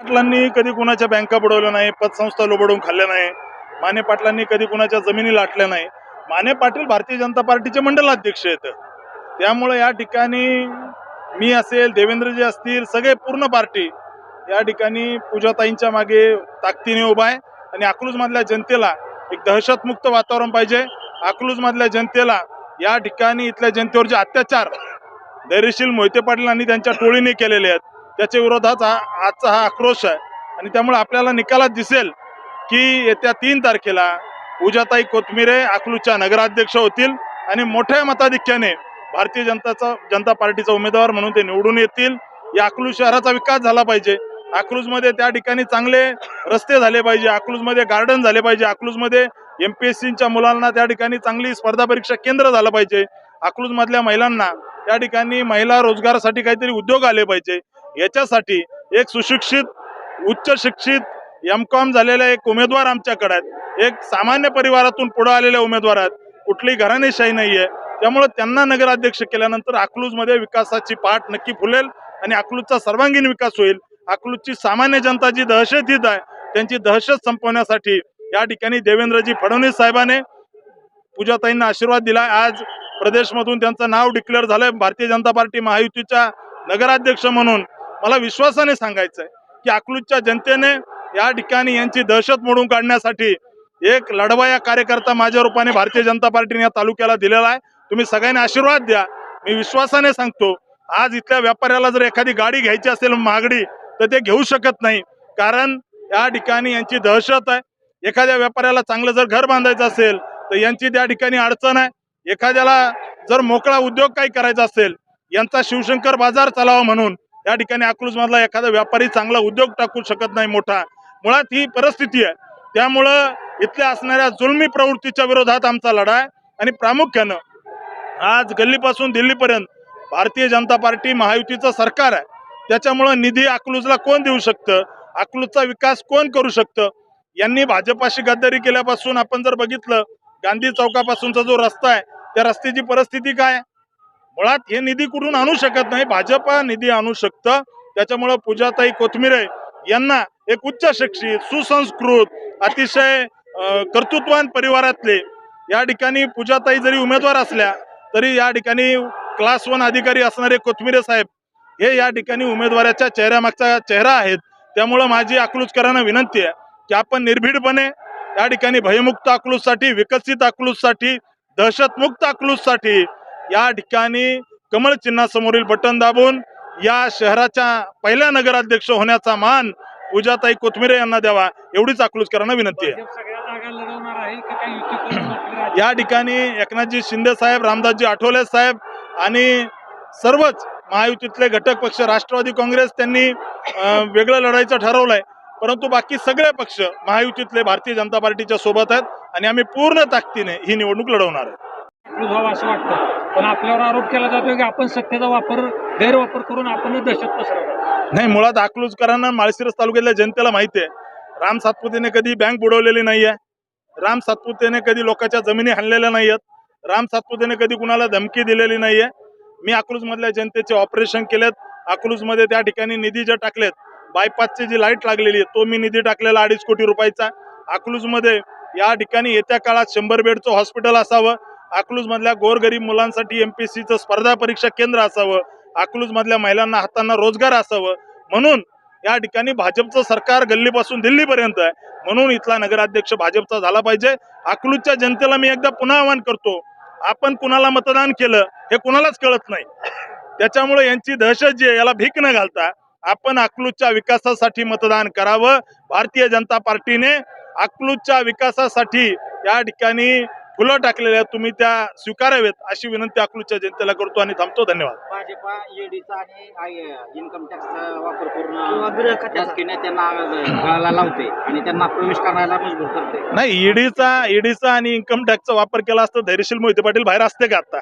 पाटलांनी कधी कुणाच्या बँका बुडवल्या नाही पतसंस्था लोबडवून खाल्ल्या नाही माने पाटलांनी कधी कुणाच्या जमिनी लाटल्या नाही. माने पाटील भारतीय जनता पार्टीचे मंडलाध्यक्ष आहेत. त्यामुळे या ठिकाणी मी असेल देवेंद्रजी असतील सगळे पूर्ण पार्टी या ठिकाणी पूजाताईंच्या मागे ताकदीने उभा आहे. आणि अकलूजमधल्या जनतेला एक दहशतमुक्त वातावरण पाहिजे. अकलूजमधल्या जनतेला या ठिकाणी इथल्या जनतेवरचे अत्याचार धैर्यशील मोहिते पाटील आणि त्यांच्या टोळीने केलेले आहेत त्याच्या विरोधात हा आजचा हा आक्रोश आहे. आणि त्यामुळे आपल्याला निकालात दिसेल की येत्या तीन तारखेला पूजाताई कोथमिरे अकलूजच्या नगराध्यक्ष होतील आणि मोठ्या मताधिक्याने भारतीय जनताचा जनता पार्टीचा उमेदवार म्हणून ते निवडून येतील. या अकलूज शहराचा विकास झाला पाहिजे. अकलूजमध्ये त्या ठिकाणी चांगले रस्ते झाले पाहिजे. अकलूजमध्ये गार्डन झाले पाहिजे. अकलूजमध्ये एम पी एस सीच्या मुलांना त्या ठिकाणी चांगली स्पर्धा परीक्षा केंद्र झालं पाहिजे. अकलूजमधल्या महिलांना त्या ठिकाणी महिला रोजगारासाठी काहीतरी उद्योग आले पाहिजे. याच्यासाठी एक सुशिक्षित उच्च शिक्षित एम कॉम झालेला एक उमेदवार आमच्याकडे आहेत. एक सामान्य परिवारातून पुढे आलेले उमेदवार आहेत. कुठली घराणेशाही आहे त्यामुळे त्यांना नगराध्यक्ष केल्यानंतर अकलूजमध्ये विकासाची पाठ नक्की फुलेल आणि अकलूजचा सर्वांगीण विकास होईल. अकलूजची सामान्य जनता जी दहशत येत आहे त्यांची दहशत संपवण्यासाठी या ठिकाणी देवेंद्रजी फडणवीस साहेबाने पूजाताईंना आशीर्वाद दिला आज प्रदेशमधून त्यांचं नाव डिक्लेअर झालंय. भारतीय जनता पार्टी महायुतीच्या नगराध्यक्ष म्हणून. मला विश्वासाने सांगायचं आहे की अकलूजच्या जनतेने या ठिकाणी यांची दहशत मोडून काढण्यासाठी एक लढवाया कार्यकर्ता माझ्या रूपाने भारतीय जनता पार्टीने या तालुक्याला दिलेला आहे. तुम्ही सगळ्यांनी आशीर्वाद द्या. मी विश्वासाने सांगतो आज इथल्या व्यापाऱ्याला जर एखादी गाडी घ्यायची असेल महागडी तर ते घेऊ शकत नाही. कारण या ठिकाणी यांची दहशत आहे. एखाद्या व्यापाऱ्याला चांगलं जर घर बांधायचं असेल तर यांची त्या ठिकाणी अडचण आहे. एखाद्याला जर मोकळा उद्योग काही करायचा असेल यांचा शिवशंकर बाजार चालावा म्हणून या ठिकाणी अकलूज मधला एखादा व्यापारी चांगला उद्योग टाकू शकत नाही मोठा. मुळात ही परिस्थिती आहे. त्यामुळं इथल्या असणाऱ्या जुलमी प्रवृत्तीच्या विरोधात आमचा लढा आहे. आणि प्रामुख्यानं आज गल्लीपासून दिल्लीपर्यंत भारतीय जनता पार्टी महायुतीचं सरकार आहे. त्याच्यामुळं निधी अकलूजला कोण देऊ शकतं? अकलूजचा विकास कोण करू शकतं? यांनी भाजपाशी गद्दारी केल्यापासून आपण जर बघितलं गांधी चौकापासूनचा जो रस्ता आहे त्या रस्त्याची परिस्थिती काय? मुळात हे निधी कुठून आणू शकत नाही? भाजपा निधी आणू शकतं? त्याच्यामुळं पूजाताई कोथमिरे यांना एक उच्च शिक्षित सुसंस्कृत अतिशय कर्तृत्वान परिवारातले या ठिकाणी पूजाताई जरी उमेदवार असल्या तरी या ठिकाणी क्लास वन अधिकारी असणारे कोथमिरे साहेब हे या ठिकाणी उमेदवाराच्या चेहऱ्यामागचा चेहरा आहेत. त्यामुळं माझी अकलूजकरांना विनंती आहे की आपण निर्भीडपणे या ठिकाणी भयमुक्त अकलूजसाठी विकसित अकलूजसाठी दहशतमुक्त अकलूजसाठी या ठिकाणी कमळ चिन्हासमोरील बटन दाबून या शहराच्या पहिल्या नगराध्यक्ष होण्याचा मान पूजाताई कोथमिरे यांना द्यावा. एवढीच अकलूजकरांना विनंती आहे. या ठिकाणी एकनाथजी शिंदे साहेब रामदासजी आठवले साहेब आणि सर्वच महायुतीतले घटक पक्ष राष्ट्रवादी काँग्रेस त्यांनी वेगळं लढायचं ठरवलंय. परंतु बाकी सगळे पक्ष महायुतीतले भारतीय जनता पार्टीच्या सोबत आहेत आणि आम्ही पूर्ण ताकदीने ही निवडणूक लढवणार आहे. आपलं व्हावं असं वाटतं. पण आपल्यावर आरोप केला जातो की आपण सत्तेचा वापर गैरवापर करून आपण दहशत पसरवतो नाही मुळात अकलूजकरांना माळशिरस तालुक्यातल्या जनतेला माहिती आहे. राम सातपुतेने कधी बँक बुडवलेली नाहीये. राम सातपुतेने कधी लोकांच्या जमिनी हाणलेल्या नाही आहेत राम सातपुतेने कधी कुणाला धमकी दिलेली नाहीये. मी अकलूजमधल्या जनतेचे ऑपरेशन केलेत. अकलूजमध्ये त्या ठिकाणी निधी जे टाकलेत बायपासची जी लाइट लागलेली आहे तो मी निधी टाकलेला अडीच कोटी रुपयाचा. अकलूजमध्ये या ठिकाणी येत्या काळात शंभर बेडचं हॉस्पिटल असावं. अकलूजमधल्या गोरगरीब मुलांसाठी एमपीएससीचं स्पर्धा परीक्षा केंद्र असावं अकलूजमधल्या महिलांना हातांना रोजगार असावं. म्हणून या ठिकाणी भाजपचं सरकार गल्लीपासून दिल्लीपर्यंत आहे. म्हणून इथला नगराध्यक्ष भाजपचा झाला पाहिजे. अकलूजच्या जनतेला मी एकदा पुन्हा आवाहन करतो आपण कुणाला मतदान केलं हे कुणालाच कळत नाही. त्याच्यामुळे यांची दहशत जी आहे याला भीक न घालता आपण अकलूजच्या विकासासाठी मतदान करावं. भारतीय जनता पार्टीने अकलूजच्या विकासासाठी या ठिकाणी फुलं टाकलेल्या आहेत. तुम्ही त्या स्वीकाराव्यात अशी विनंती अकलूजच्या जनतेला करतो आणि थांबतो. धन्यवाद. भाजपा ईडीचा आणि इन्कम टॅक्सचा वापर करून राजकीय नेत्यांना गळाला लावते आणि त्यांना प्रवेश करायला मजबूर करते. नाही ईडीचा ईडीचा आणि इन्कम टॅक्सचा वापर केला असता धैर्यशील मोहिते पाटील बाहेर असते का आता?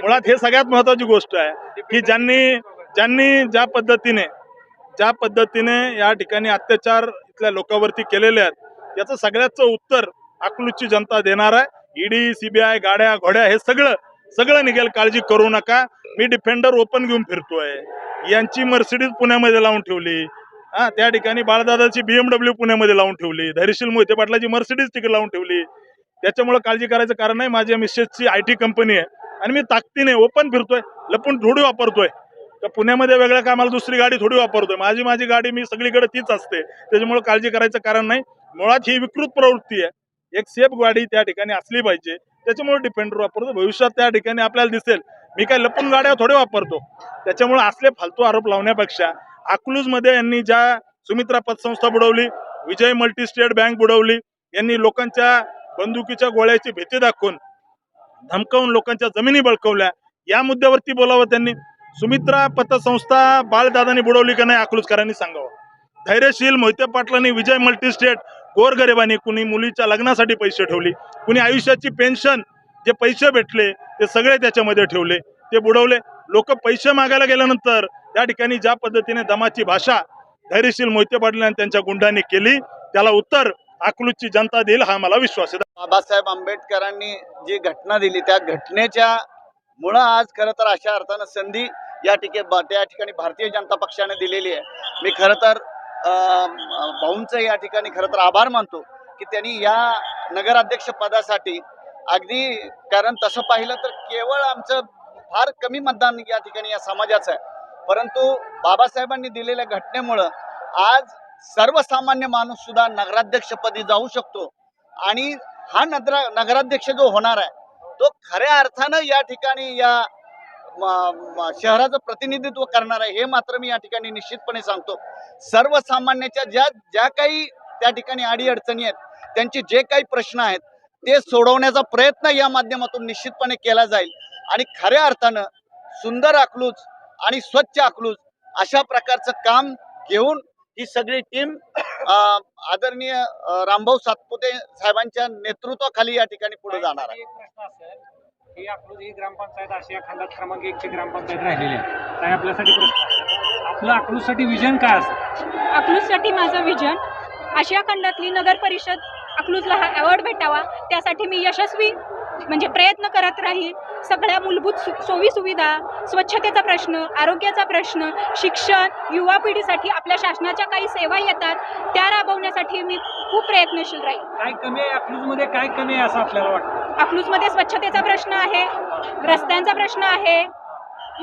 मुळात हे सगळ्यात महत्वाची गोष्ट आहे की ज्यांनी ज्यांनी ज्या पद्धतीने ज्या पद्धतीने या ठिकाणी अत्याचार इथल्या लोकांवरती केलेले आहेत याचं सगळ्याचं उत्तर अकलूजची जनता देणार आहे. ईडी सीबीआय गाड्या घोड्या हे सगळं सगळं निघेल. काळजी करू नका. मी डिफेंडर ओपन घेऊन फिरतोय. यांची मर्सिडीज पुण्यामध्ये लावून ठेवली. हा त्या ठिकाणी बाळदादाची बीएमडब्ल्यू पुण्यामध्ये लावून ठेवली. धैर्यशील मोहिते पाटलाची मर्सिडीज तिकडे लावून ठेवली. त्याच्यामुळे काळजी करायचं कारण नाही. माझ्या मिसेसची आय टी कंपनी आहे. आणि मी ताकदीने ओपन फिरतोय. लपून थोडी वापरतोय. तर पुण्यामध्ये वेगळ्या कामाला दुसरी गाडी थोडी वापरतोय. माझी माझी गाडी मी सगळीकडे तीच असते. त्याच्यामुळे काळजी करायचं कारण नाही. मुळात ही विकृत प्रवृत्ती आहे. एक सेफ गाडी त्या ठिकाणी असली पाहिजे. त्याच्यामुळे डिपेंडर वापरतो. भविष्यात त्या ठिकाणी आपल्याला दिसेल. मी काय लपून गाड्या थोडे वापरतो. त्याच्यामुळे असले फालतू आरोप लावण्यापेक्षा अकलूजमध्ये यांनी ज्या सुमित्रा पतसंस्था बुडवली विजय मल्टी स्टेट बँक बुडवली यांनी लोकांच्या बंदुकीच्या गोळ्याची भीती दाखवून धमकावून लोकांच्या जमिनी बळकवल्या या मुद्द्यावरती बोलावं त्यांनी. सुमित्रा पतसंस्था बाळदादांनी बुडवली का नाही अकलूजकरांनी सांगावं. धैर्यशील मोहिते पाटलांनी विजय मल्टीस्टेट गोरगरिबांनी कुणी मुलीच्या लग्नासाठी पैसे ठेवली कुणी आयुष्याची पेन्शन जे पैसे भेटले ते सगळे त्याच्यामध्ये ठेवले ते बुडवले. लोक पैसे मागायला गेल्यानंतर त्या ठिकाणी ज्या पद्धतीने दमाची भाषा धैर्यशील मोहिते पाटील आणि त्यांच्या गुंडांनी केली त्याला उत्तर अकलूजची जनता देईल हा मला विश्वास आहे. बाबासाहेब आंबेडकरांनी जी घटना दिली त्या घटनेच्या मुळं आज खरं तर अशा अर्थानं संधी या ठिकाणी त्या ठिकाणी भारतीय जनता पक्षाने दिलेली आहे. मी खरं तर भाऊंचं या ठिकाणी खरं तर आभार मानतो की त्यांनी या नगराध्यक्ष पदासाठी अगदी कारण तसं पाहिलं तर केवळ आमचं फार कमी मतदान या ठिकाणी या समाजाचं आहे. परंतु बाबासाहेबांनी दिलेल्या घटनेमुळं आज सर्वसामान्य माणूस सुद्धा नगराध्यक्षपदी जाऊ शकतो. आणि हा नगरा नगराध्यक्ष जो होणार आहे तो खऱ्या अर्थानं या ठिकाणी या शहराचं प्रतिनिधित्व करणार आहे हे मात्र मी या ठिकाणी निश्चितपणे सांगतो. सर्वसामान्याच्या ज्या ज्या काही त्या ठिकाणी अडीअडचणी आहेत त्यांचे जे काही प्रश्न आहेत ते सोडवण्याचा प्रयत्न या माध्यमातून निश्चितपणे केला जाईल. आणि खऱ्या अर्थानं सुंदर अकलूज आणि स्वच्छ अकलूज अशा प्रकारचं काम घेऊन ही सगळी टीम आदरणीय रामभाऊ सातपुते साहेबांच्या नेतृत्वाखाली या ठिकाणी पुढे जाणार आहे. ही अकलूज ही ग्रामपंचायत आशिया खंडात क्रमांक एकची ग्रामपंचायत राहिलेली आहे. काय आपल्यासाठी प्रश्न आपलं अकलूजसाठी विजन काय असतं? अकलूजसाठी माझं विजन आशिया खंडातली नगर परिषद अकलूजला हा अवॉर्ड भेटावा. त्यासाठी मी यशस्वी म्हणजे प्रयत्न करत राहील. सगळ्या मूलभूत सोयी सुविधा स्वच्छतेचा प्रश्न आरोग्याचा प्रश्न शिक्षण युवा पिढीसाठी आपल्या शासनाच्या काही सेवा येतात त्या राबवण्यासाठी मी खूप प्रयत्नशील राहील काय कमी आहे? अकलूजमध्ये काय कमी आहे असं आपल्याला वाटतं? अकलूजमध्ये स्वच्छतेचा प्रश्न आहे रस्त्यांचा प्रश्न आहे.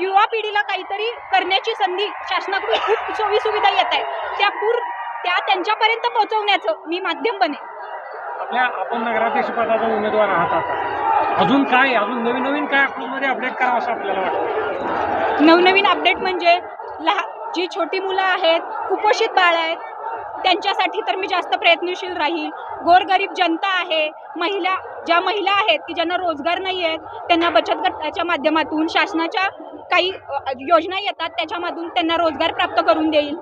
युवा पिढीला काहीतरी करण्याची संधी शासनाकडून खूप सोयी सुविधा येत आहेत. त्या पूर त्या त्यांच्यापर्यंत पोहोचवण्याचं मी माध्यम बनेन. आपल्या आपण नगराध्यक्ष पदाचा उमेदवार आहात आता. अजून काय? अजून नवीन नवीन काय अकलूजमध्ये अपडेट करावं असं आपल्याला वाटतं? नवनवीन अपडेट म्हणजे लहा जी छोटी मुलं आहेत कुपोषित बाळ आहेत त्यांच्यासाठी तर मी जास्त प्रयत्नशील राहील. गोरगरीब जनता आहे महिला ज्या महिला आहेत की ज्यांना रोजगार नाही आहेत त्यांना बचत गटाच्या माध्यमातून शासनाच्या काही योजना येतात त्याच्यामधून त्यांना रोजगार प्राप्त करून देईल.